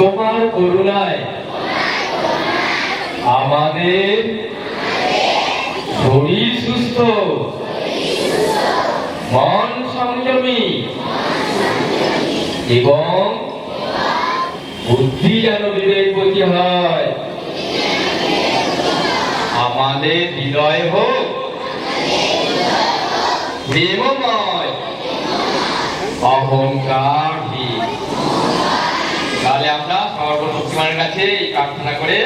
তোমার করুণায়। আমাদের শরীর সুস্থ। মন সংযমী। এবং বুদ্ধি যেন বিবেকবতী হয়। আমাদের হৃদয় হোক। প্রেমময় অহংকারহীন তাহলে আমরা সর্বশক্তিমানের কাছে এই প্রার্থনা করে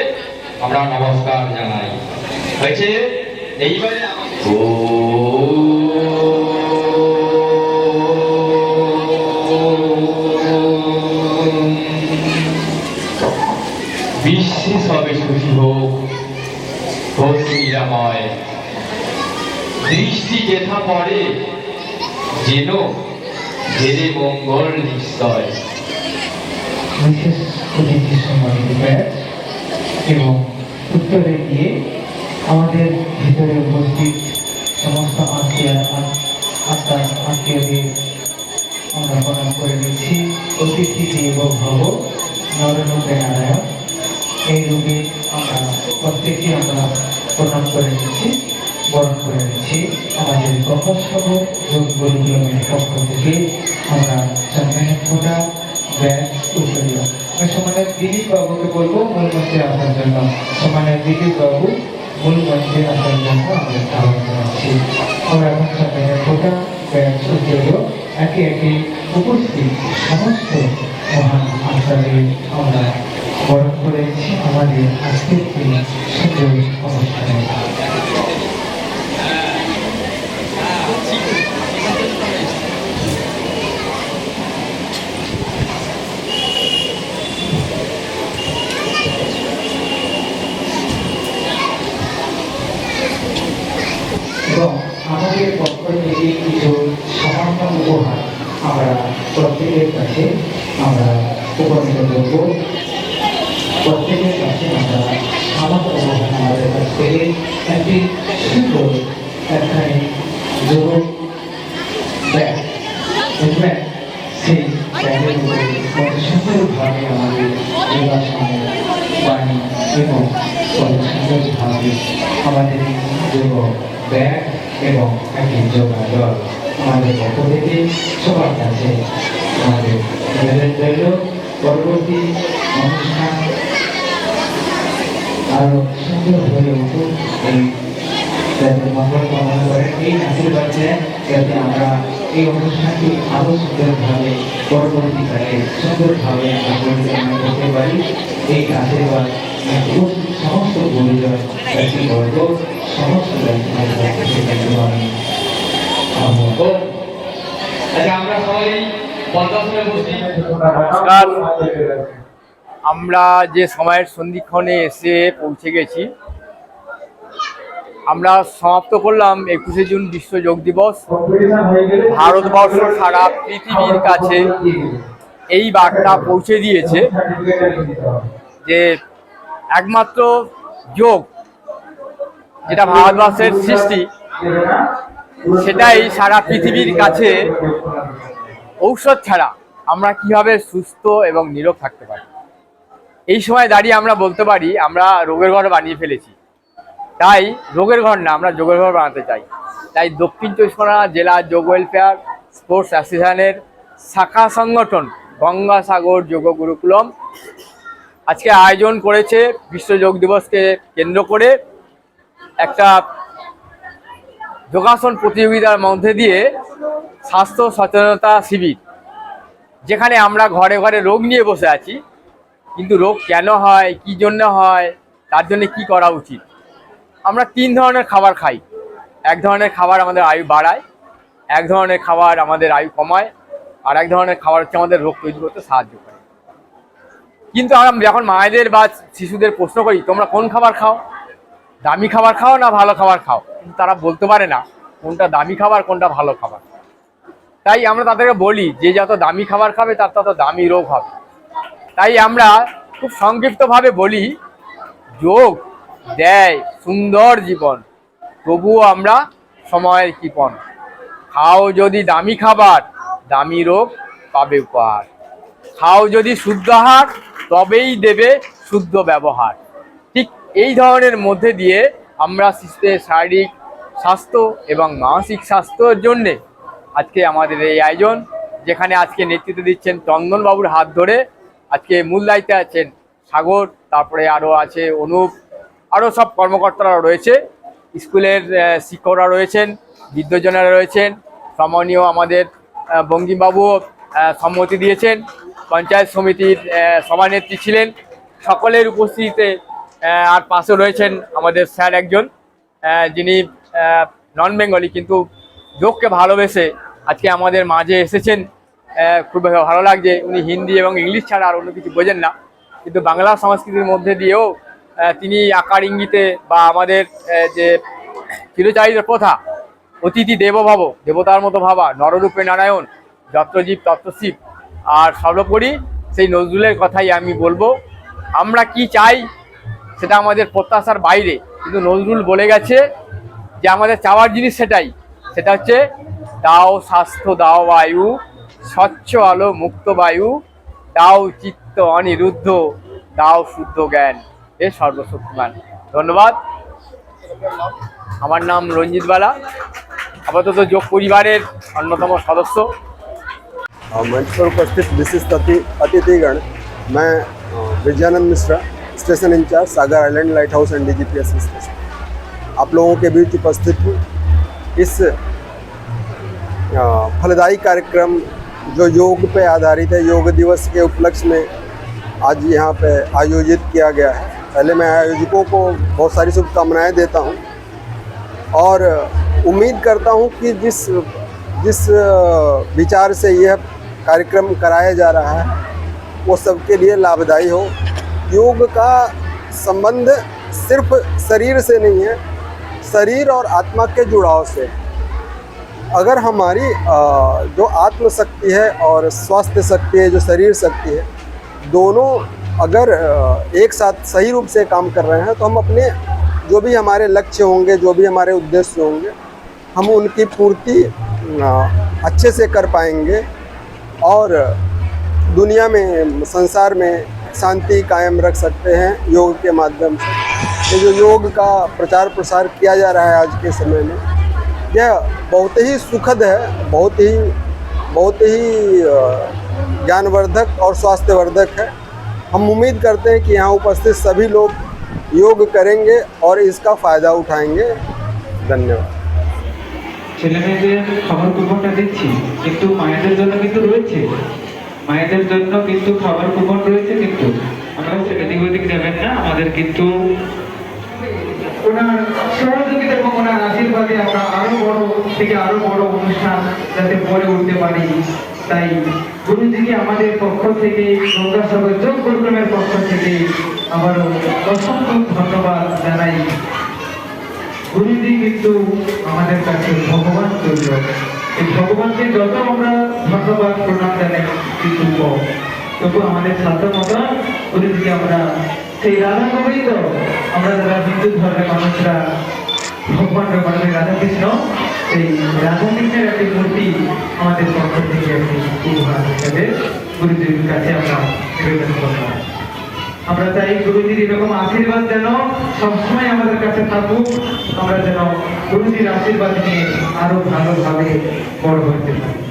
আমরা নমস্কার জানাই। হয়েছে? এইবারে বিশ্বে সবে সুখী হোক হোক নিরাময়। দৃষ্টি যেথা পড়ে যেন জেলে মঙ্গল নিশ্চয়। বিশেষ অতিথি সম্মানিত এবং উত্তরে গিয়ে আমাদের ভিতরে উপস্থিত সমস্ত আত্মীয় আত্মার আত্মীয়দের আমরা প্রণাম করে নিচ্ছি। অতিথি দেব ভব, নরেন্দ্র নারায়ণ এই রূপে আমরা প্রত্যেকে আমরা প্রণাম করে নিচ্ছি, বরণ করে নিচ্ছি। আমাদের গহসভ যোগ গুরুকুলমের পক্ষ থেকে আমরা চন্দ্রের ব্যাগ উত্তরীয় আমি সমানের দিলীপ বাবুকে বলব, মূল মঞ্চে আসার জন্য। সমানের দিলীপ বাবু, মূল মঞ্চে আসার জন্য আমরা আমরা এখন ফোটা ব্যাগ উত্তরীয় একে একে উপস্থিত সমস্ত মহান আচার্যের আমরা বরণ করেছি। আমাদের আজকের এই সুন্দর অনুষ্ঠানে। করব প্রত্যেকের কাছে আমরা সামান্য উপহার আমাদের কাছ থেকে একটি সুন্দর একখানে যোগ ব্যাগ দেখবেন, সেই ব্যাগের উপরে কত সুন্দরভাবে আমাদের যোগাসনের বাণী এবং কত আমাদের ব্যাগ আমাদের পক্ষ থেকে সবার কাছে আমাদের পরবর্তী অনুষ্ঠান আরও সুন্দর হয়ে উঠুক এই আশীর্বাদ দেন যাতে আমরা এই অনুষ্ঠানটি আরও সুন্দরভাবে পরবর্তীকালে সুন্দরভাবে আমরা পারি। এই আশীর্বাদ সমস্ত গুরুজন ব্যক্তিবর্গ সমস্ত ব্যক্তিবর্গ আচ্ছা নমস্কার। আমরা যে সময়ের সন্ধিক্ষণে এসে পৌঁছে গেছি, আমরা সমাপ্ত করলাম একুশে জুন বিশ্ব যোগ দিবস ভারতবর্ষ সারা পৃথিবীর কাছে এই বার্তা পৌঁছে দিয়েছে যে একমাত্র যোগ যেটা ভারতবর্ষের সৃষ্টি, সেটাই সারা পৃথিবীর কাছে ঔষধ ছাড়া আমরা কীভাবে সুস্থ এবং নীরব থাকতে পারি? এই সময় দাঁড়িয়ে আমরা বলতে পারি, আমরা রোগের ঘর বানিয়ে ফেলেছি। তাই রোগের ঘর না, আমরা যোগের ঘর বানাতে চাই। তাই দক্ষিণ চব্বিশ পরগনা জেলা যোগ ওয়েলফেয়ার স্পোর্টস অ্যাসোসিয়েশনের শাখা সংগঠন গঙ্গাসাগর যোগ গুরুকুলম আজকে আয়োজন করেছে, বিশ্ব যোগ দিবসকে কেন্দ্র করে একটা যোগাসন প্রতিযোগিতার মধ্যে দিয়ে স্বাস্থ্য সচেতনতা শিবির, যেখানে আমরা ঘরে ঘরে রোগ নিয়ে বসে আছি, কিন্তু রোগ কেন হয়, কি জন্য হয়, তার জন্য কি করা উচিত? আমরা তিন ধরনের খাবার খাই। এক ধরনের খাবার আমাদের আয়ু বাড়ায়, এক ধরনের খাবার আমাদের আয়ু কমায়, আর এক ধরনের খাবার হচ্ছে আমাদের রোগ তৈরি করতে সাহায্য করে। কিন্তু আমরা যখন মায়েদের বা শিশুদের প্রশ্ন করি, তোমরা কোন খাবার খাও? দামি খাবার খাও না ভালো খাবার খাও? কিন্তু তারা বলতে পারে না কোনটা দামি খাবার, কোনটা ভালো খাবার। তাই আমরা তাদেরকে বলি, যে যত দামি খাবার খাবে, তার তত দামি রোগ হবে। তাই আমরা খুব সংক্ষিপ্তভাবে বলি, যোগ দেয় সুন্দর জীবন, তবুও আমরা সময়ের কৃপণ খাও যদি দামি খাবার, দামি রোগ পাবে উপহার। খাও যদি শুদ্ধ আহার, তবেই দেবে শুদ্ধ ব্যবহার। ঠিক এই ধরনের মধ্যে দিয়ে আমরা শিশুদের শারীরিক স্বাস্থ্য এবং মানসিক স্বাস্থ্যের জন্যে আজকে আমাদের এই আয়োজন, যেখানে আজকে নেতৃত্ব দিচ্ছেন চন্দনবাবুর হাত ধরে। আজকে মূল দায়িত্বে আছেন সাগর, তারপরে আরও আছে অনুপ আরও সব কর্মকর্তারা রয়েছে। স্কুলের শিক্ষকরা রয়েছেন বিদ্যজনেরা রয়েছেন, সম্মানীয় আমাদের বঙ্গিমবাবুও সম্মতি দিয়েছেন। পঞ্চায়েত সমিতির সভানেত্রী ছিলেন। সকলের উপস্থিতিতে আর পাশে রয়েছেন আমাদের স্যার একজন যিনি নন বেঙ্গলি কিন্তু যোগকে ভালোবেসে আজকে আমাদের মাঝে এসেছেন। খুব ভালো লাগছে, উনি হিন্দি এবং ইংলিশ ছাড়া আর অন্য কিছু বোঝেন না। কিন্তু বাংলা সংস্কৃতির মধ্যে দিয়েও তিনি আকার ইঙ্গিতে বা আমাদের যে চিরচারিত প্রথা, অতিথি দেবভাব, দেবতার মতো ভাবা, নররূপে নারায়ণ, যত্রজীব, তত্ত্বশিব, আর সর্বোপরি সেই নজরুলের কথাই আমি বলব। আমরা কি চাই সেটা আমাদের প্রত্যাশার বাইরে কিন্তু নজরুল বলে গেছে যে আমাদের চাওয়ার জিনিস সেটাই সেটা হচ্ছে দাও স্বাস্থ্য দাও বায়ু স্বচ্ছ আলো মুক্ত বায়ু দাও চিত্ত অনিরুদ্ধ দাও শুদ্ধ জ্ঞান এ সর্বশক্তিমান ধন্যবাদ আমার নাম রঞ্জিত বালা আপাতত যোগ পরিবারের অন্যতম সদস্য अ, मंच पर उपस्थित विशिष्ट अति अतिथिगण मैं अ, Vijayanand Mishra Station incharge, Sagar island lighthouse and DGPS station. आप लोगों के बीच उपस्थित इस फलदायी कार्यक्रम जो योग पे आधारित है, योग दिवस के उपलक्ष्य में आज यहाँ पे आयोजित किया गया है। पहले मैं आयोजकों को बहुत सारी शुभकामनाएँ देता हूँ और उम्मीद करता हूँ कि जिस जिस विचार से यह कार्यक्रम कराया जा रहा है, वो सबके लिए लाभदायी हो। योग का संबंध सिर्फ़ शरीर से नहीं है, शरीर और आत्मा के जुड़ाव से। अगर हमारी जो आत्मशक्ति है और स्वास्थ्य शक्ति है, जो शरीर शक्ति है, दोनों अगर एक साथ सही रूप से काम कर रहे हैं तो हम अपने जो भी हमारे लक्ष्य होंगे, जो भी हमारे उद्देश्य होंगे, हम उनकी पूर्ति अच्छे से कर पाएँगे। और दुनिया में, संसार में शांति कायम रख सकते हैं योग के माध्यम से ये जो योग का प्रचार प्रसार किया जा रहा है आज के समय में यह बहुत ही सुखद है बहुत ही बहुत ही अ, ज्ञानवर्धक और स्वास्थ्यवर्धक है हम उम्मीद करते हैं कि यहाँ उपस्थित सभी लोग योग करेंगे और इसका फ़ायदा उठाएंगे धन्यवाद ছেলে মেয়েদের খাবার কুপনটা দিচ্ছি কিন্তু মায়েদের জন্য কিন্তু রয়েছে মায়েদের জন্য কিন্তু খাবার কুপন রয়েছে, কিন্তু আমরা এদিক ওদিক যাবেন না। আমাদের কিন্তু ওনার সহযোগিতা এবং ওনার আশীর্বাদে আমরা আরও বড় থেকে আরও বড় অনুষ্ঠান যাতে উঠতে পারি। তাই গুরুজিকে আমাদের পক্ষ থেকে, গঙ্গাসাগর যোগ পক্ষ থেকে আবারও অসংখ্য ধন্যবাদ জানাই। গুরুজি কিন্তু আমাদের কাছে ভগবান ভগবানকে যত আমরা ধন্যবাদ প্রণাম তবু আমাদের সাধ্য মতো গুরুজিকে আমরা সেই রাধা গোবিন্দ আমরা যারা হিন্দু ধর্মের মানুষরা ভগবান মানে রাধাকৃষ্ণ সেই রাধাকৃষ্ণের একটি মূর্তি আমাদের পক্ষ থেকে একটি উপহার হিসেবে গুরুজির কাছে আমরা নিবেদন করলাম। আমরা চাই গুরুজির এরকম আশীর্বাদ যেন সবসময় আমাদের কাছে থাকুক। আমরা যেন গুরুজির আশীর্বাদ নিয়ে আরও ভালোভাবে বড় হতে পারি।